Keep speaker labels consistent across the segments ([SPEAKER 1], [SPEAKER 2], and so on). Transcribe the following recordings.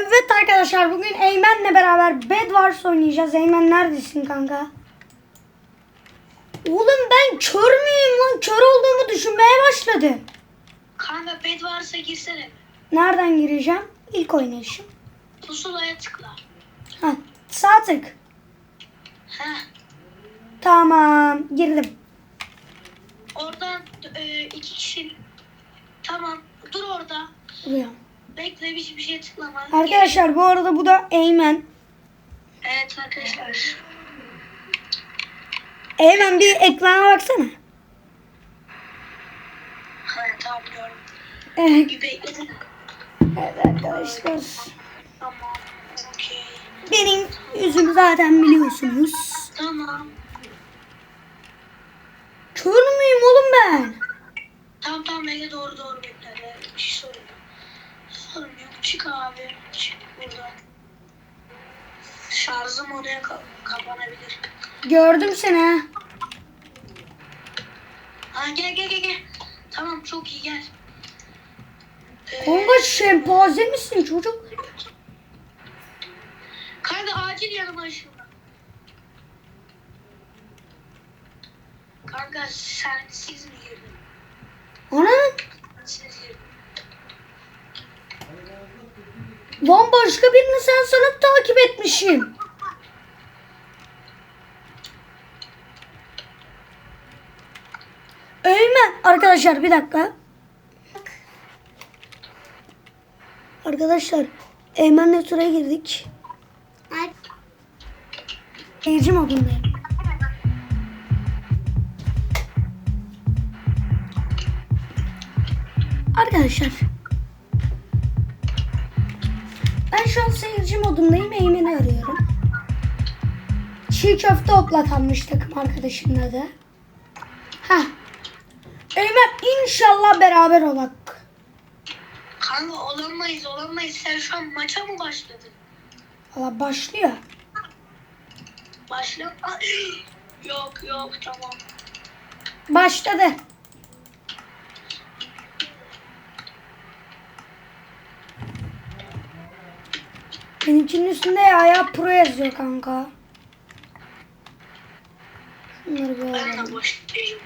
[SPEAKER 1] Evet arkadaşlar bugün Eymen'le beraber Bed Wars oynayacağız. Eymen neredesin kanka? Oğlum ben kör müyüm lan? Kör olduğumu düşünmeye başladım.
[SPEAKER 2] Kanka bed varsa girsene.
[SPEAKER 1] Nereden gireceğim? İlk oynayışım.
[SPEAKER 2] Pusulaya tıkla.
[SPEAKER 1] Ha, sağ tık.
[SPEAKER 2] Heh.
[SPEAKER 1] Tamam girdim.
[SPEAKER 2] Oradan e, iki kişi. Tamam. Dur orada.
[SPEAKER 1] Buraya.
[SPEAKER 2] Bekle hiçbir şey tıklama.
[SPEAKER 1] Arkadaşlar bu arada bu da Eymen.
[SPEAKER 2] Evet arkadaşlar.
[SPEAKER 1] Eymen bir ekrana baksana.
[SPEAKER 2] Ha, tamam gördüm.
[SPEAKER 1] Evet,
[SPEAKER 2] Bir bekledim.
[SPEAKER 1] evet arkadaşlar.
[SPEAKER 2] Tamam. Okey.
[SPEAKER 1] Benim yüzümü zaten biliyorsunuz.
[SPEAKER 2] Tamam.
[SPEAKER 1] Kör müyüm oğlum ben?
[SPEAKER 2] Tamam tamam bekle doğru doğru bekle. Bir şey sorun yok. Sorun yok. Çık abi. Çık buradan. Şarjım oraya ka- kapanabilir.
[SPEAKER 1] Gördüm seni ha.
[SPEAKER 2] Ha gel gel gel gel. Tamam çok iyi gel. Ee,
[SPEAKER 1] Kanka şempanze misin çocuk?
[SPEAKER 2] kanka acil yanıma ışınla. Kanka sen siz mi girdin?
[SPEAKER 1] Anam.
[SPEAKER 2] Siz girdin.
[SPEAKER 1] Lan başka birini sen sanıp takip etmişim. Eymen. Arkadaşlar bir dakika. Arkadaşlar Eymen'le sıraya girdik. Seyirci modundayım. Arkadaşlar ben şu an seyirci modundayım. Eymen'i arıyorum. Çiğ köfte oplatanmış takım arkadaşımın adı. Heh. Eymen inşallah beraber olak.
[SPEAKER 2] Kanka olamayız olamayız. Sen şu an maça mı başladın?
[SPEAKER 1] Valla başlıyor.
[SPEAKER 2] Başla. Yok yok tamam.
[SPEAKER 1] Başladı. Benimkinin üstünde ya, ya pro yazıyor kanka. Şunları bir
[SPEAKER 2] Ben de başlayayım.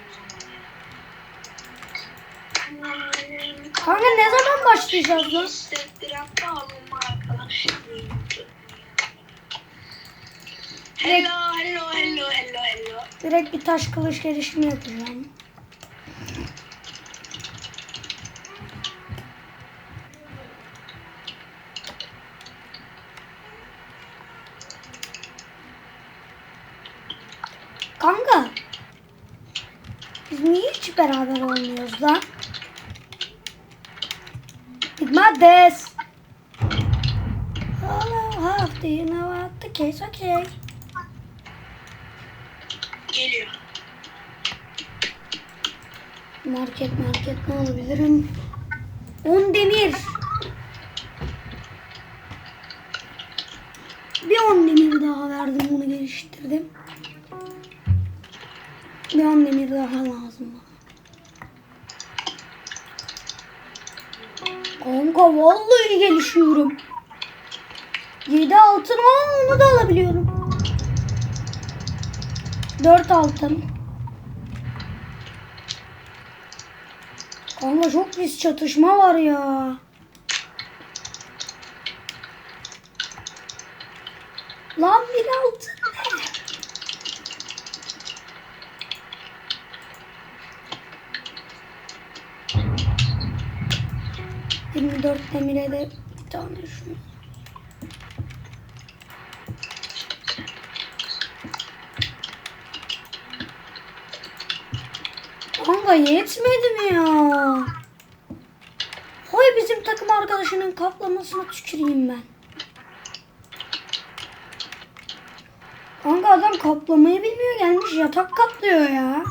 [SPEAKER 1] Kanka ne zaman başlayacağız lan?
[SPEAKER 2] Arkadaş. Hello, hello, hello, hello, hello.
[SPEAKER 1] Direkt bir taş kılıç gelişimi yapacağım.
[SPEAKER 2] Geliyor.
[SPEAKER 1] Market market ne alabilirim? 10 demir. Bir 10 demir daha verdim bunu geliştirdim. Bir 10 demir daha lazım bana. Kanka vallahi gelişiyorum. 7 altın onu da alabiliyorum. 4 altın. Kanka çok pis çatışma var ya. Lan bir altın ne? Yirmi dört demire de bir tane şunu. Kanka yetmedi mi ya? Hay bizim takım arkadaşının kaplamasına tüküreyim ben. Kanka adam kaplamayı bilmiyor gelmiş yatak kaplıyor ya.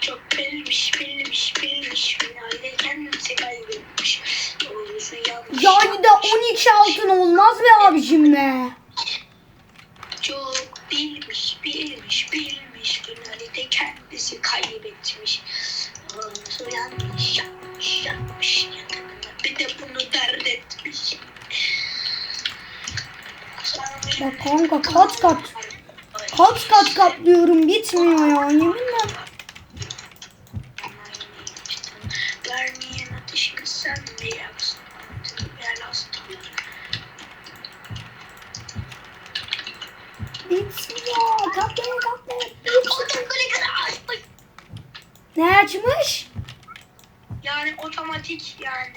[SPEAKER 2] Çok bilmiş, bilmiş, bilmiş. Finalde kendisi kaybetmiş. Yanlış.
[SPEAKER 1] Ya bir de 12 altın olmaz be abicim be.
[SPEAKER 2] kaybetmiş. Onu yanlış yapmış, yapmış. Bir de bunu dert etmiş.
[SPEAKER 1] Ya kanka kat kat. Kat kat katlıyorum gitmiyor ya yeminle.
[SPEAKER 2] Vermeyen
[SPEAKER 1] ateşi kısan bile
[SPEAKER 2] yapsın.
[SPEAKER 1] Ne açmış?
[SPEAKER 2] Yani otomatik yani.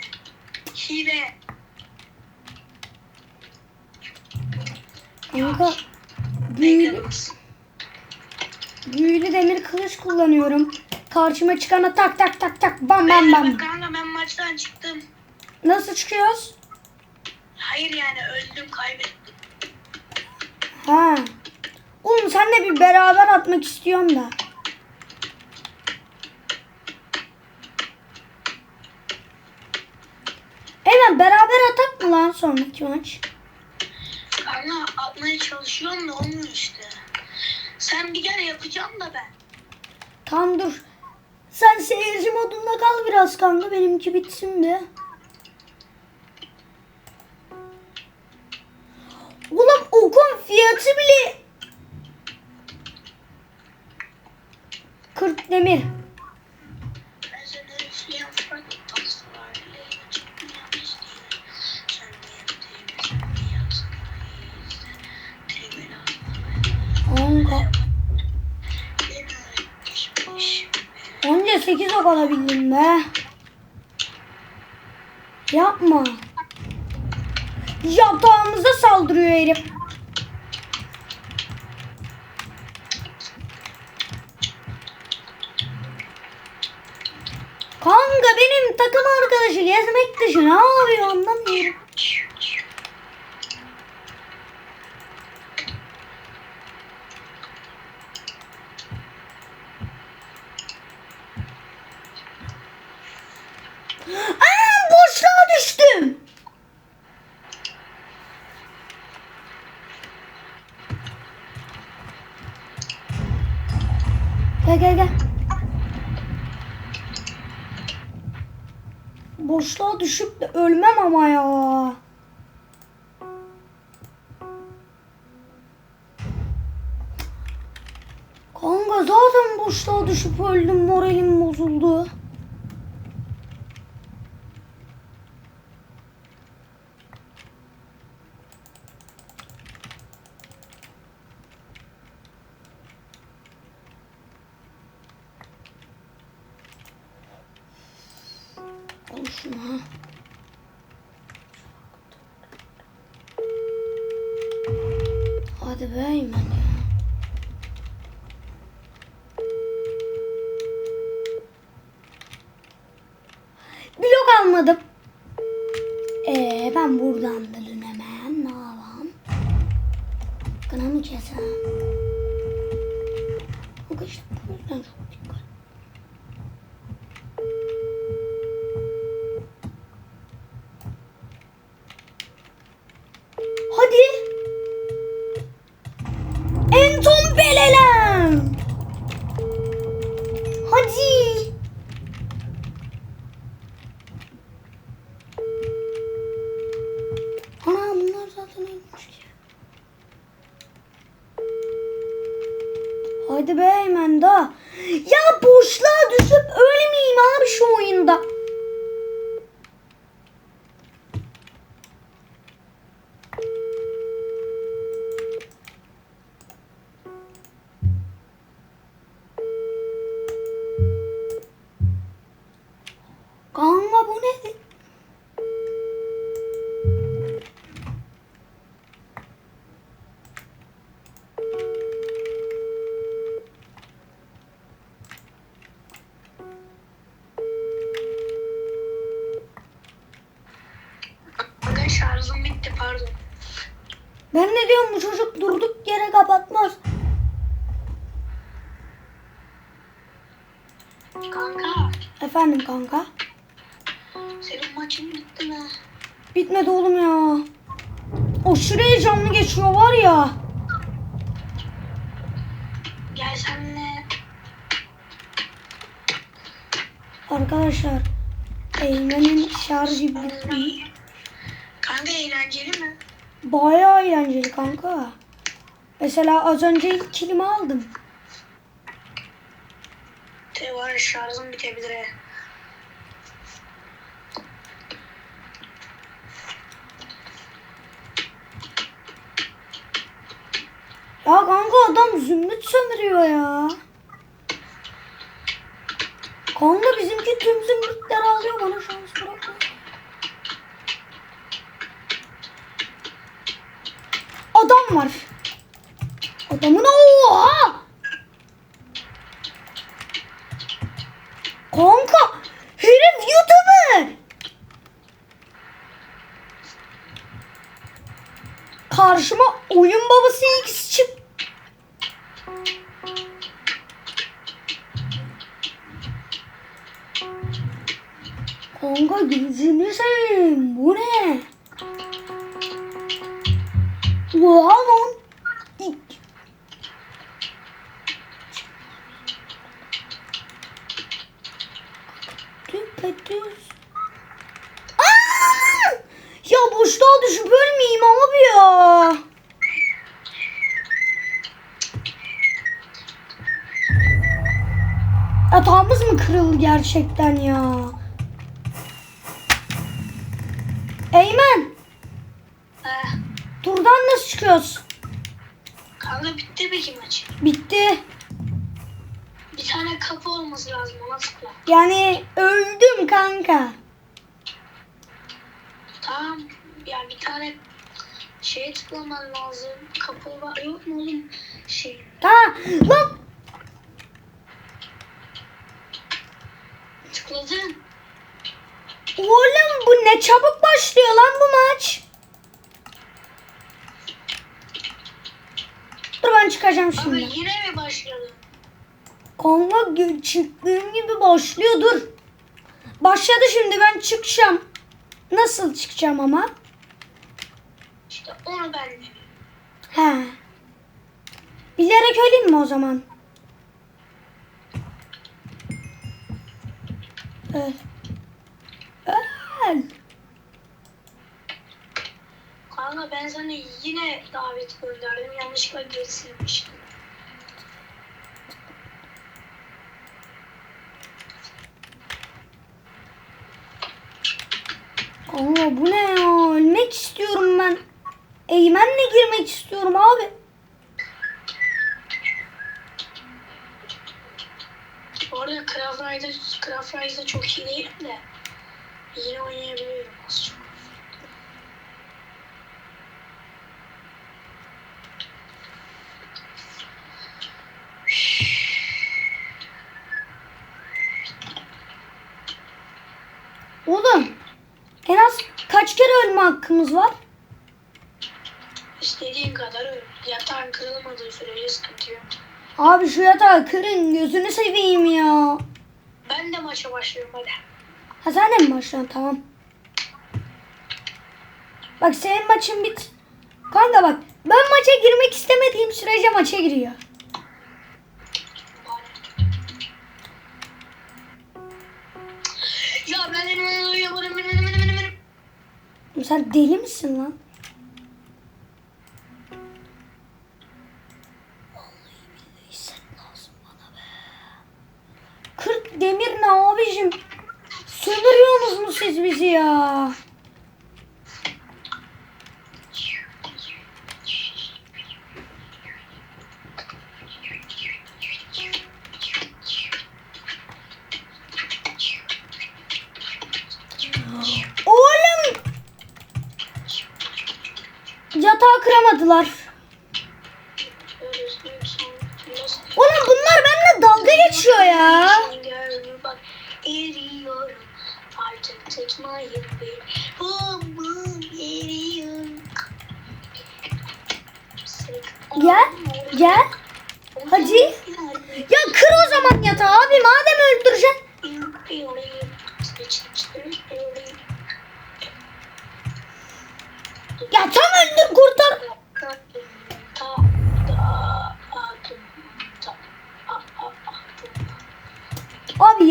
[SPEAKER 2] Hile.
[SPEAKER 1] Kanka büyülü, büyülü demir kılıç kullanıyorum. Karşıma çıkana tak tak tak tak bam bam bam.
[SPEAKER 2] Kanka ben maçtan çıktım.
[SPEAKER 1] Nasıl çıkıyoruz?
[SPEAKER 2] Hayır yani öldüm kaybettim.
[SPEAKER 1] Ha. Oğlum senle bir beraber atmak istiyorum da. Hemen beraber atak mı lan sonraki maç?
[SPEAKER 2] Kanka atmaya çalışıyorum da olmuyor işte. Sen bir kere yapacağım da ben.
[SPEAKER 1] Tamam dur. Sen seyirci modunda kal biraz kanka. Benimki bitsin de. Oğlum okun fiyatı bile 40 demir. Anca 8 ok alabildim be. Yapma. Yatağımıza saldırıyor herif. Kanka benim takım arkadaşı gezmek dışı ne yapıyor anlamıyorum. Anam boşluğa düştüm. Gel gel gel. Düşüp de ölmem ama ya. Kanka zaten boşluğa düşüp öldüm moralim bozuldu. Hadi be Eymen ya. Blok almadım. Ee, ben buradan da dönemem. Ne yapayım? Kına mı kesem? İşte bu yüzden çok dikkat. Hadi.
[SPEAKER 2] Şarjım bitti pardon.
[SPEAKER 1] Ben ne diyorum bu çocuk durduk yere kapatmaz.
[SPEAKER 2] Kanka
[SPEAKER 1] Efendim kanka.
[SPEAKER 2] senin maçın bitti mi?
[SPEAKER 1] Bitmedi oğlum ya. O şuraya canlı geçiyor var ya.
[SPEAKER 2] Gel senle.
[SPEAKER 1] Arkadaşlar Eymen'in şarjı bitti.
[SPEAKER 2] Kanka eğlenceli mi?
[SPEAKER 1] Bayağı eğlenceli kanka. Mesela az önce ilk kilimi aldım.
[SPEAKER 2] Te var şarjım bitebilir he.
[SPEAKER 1] Ya kanka adam zümrüt sömürüyor ya. Kanka bizimki tüm zümrütleri alıyor bana şans bırakma. Adam var. Adamın oha! Kanka herif YouTuber. Karşıma oyun babası X çık. Kanka gözünü seveyim. Bu ne? Oha lan. Aa! Ya boşluğa düşüp ölmeyeyim abi ya. Yatağımız mı kırıldı gerçekten ya? Eymen. Çıkıyoruz?
[SPEAKER 2] Kanka bitti peki maç.
[SPEAKER 1] Bitti.
[SPEAKER 2] Bir tane kapı olması lazım ona tıkla.
[SPEAKER 1] Yani öldüm kanka.
[SPEAKER 2] Tamam. Ya bir tane şeye tıklaman lazım. Kapı var yok mu oğlum? Şey.
[SPEAKER 1] Ha, lan
[SPEAKER 2] Tıkladın.
[SPEAKER 1] oğlum bu ne çabuk başlıyor lan bu maç. Ben çıkacağım
[SPEAKER 2] Abi
[SPEAKER 1] şimdi.
[SPEAKER 2] yine mi başladın?
[SPEAKER 1] Kanka çıktığım gibi başlıyor dur. Başladı şimdi ben çıkacağım. Nasıl çıkacağım ama?
[SPEAKER 2] İşte onu ben de.
[SPEAKER 1] He. Bilerek öleyim mi o zaman? Öl. Öl.
[SPEAKER 2] Kanka ben sana yine davet gönderdim. Yanlışlıkla geri silmiştim.
[SPEAKER 1] Kanka bu ne ya? Ölmek istiyorum ben. Eymen'le girmek istiyorum abi.
[SPEAKER 2] Bu arada Craft Ride'da çok iyi değilim de yine oynayabiliyorum az çok.
[SPEAKER 1] Oğlum en az kaç kere ölme hakkımız var?
[SPEAKER 2] İstediğin kadar öl. Yatağın kırılmadığı sürece sıkıntı yok.
[SPEAKER 1] Abi şu yatağı kırın gözünü seveyim ya.
[SPEAKER 2] Ben de maça başlıyorum hadi.
[SPEAKER 1] Ha sen de mi başlıyorsun? Tamam. Bak senin maçın bit. Kanka bak ben maça girmek istemediğim sürece maça giriyor. Sen deli misin lan? Kıramadılar.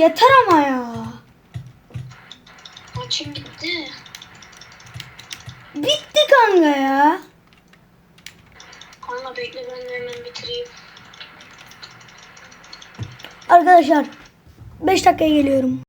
[SPEAKER 1] Yeter ama ya.
[SPEAKER 2] Maçım bitti.
[SPEAKER 1] Bitti kanka ya.
[SPEAKER 2] Kanka bekle ben de hemen bitireyim.
[SPEAKER 1] Arkadaşlar 5 dakikaya geliyorum.